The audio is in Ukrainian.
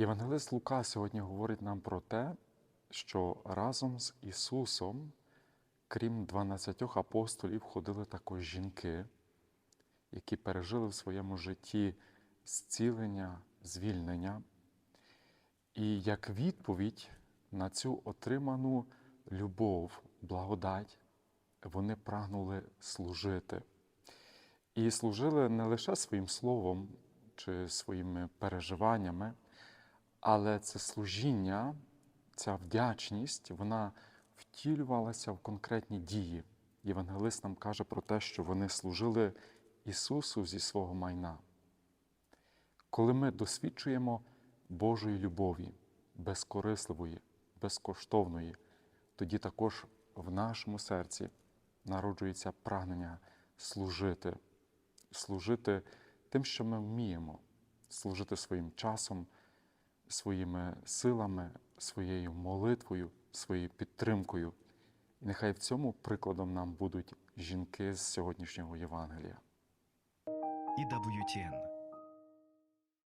Євангелист Лука сьогодні говорить нам про те, що разом з Ісусом, крім 12 апостолів, ходили також жінки, які пережили в своєму житті зцілення, звільнення. І як відповідь на цю отриману любов, благодать, вони прагнули служити. І служили не лише своїм словом чи своїми переживаннями, але це служіння, ця вдячність, вона втілювалася в конкретні дії. Євангелист нам каже про те, що вони служили Ісусу зі свого майна. Коли ми досвідчуємо Божої любові, безкорисливої, безкоштовної, тоді також в нашому серці народжується прагнення служити, служити тим, що ми вміємо, служити своїм часом, своїми силами, своєю молитвою, своєю підтримкою. І нехай в цьому прикладом нам будуть жінки з сьогоднішнього Євангелія. EWTN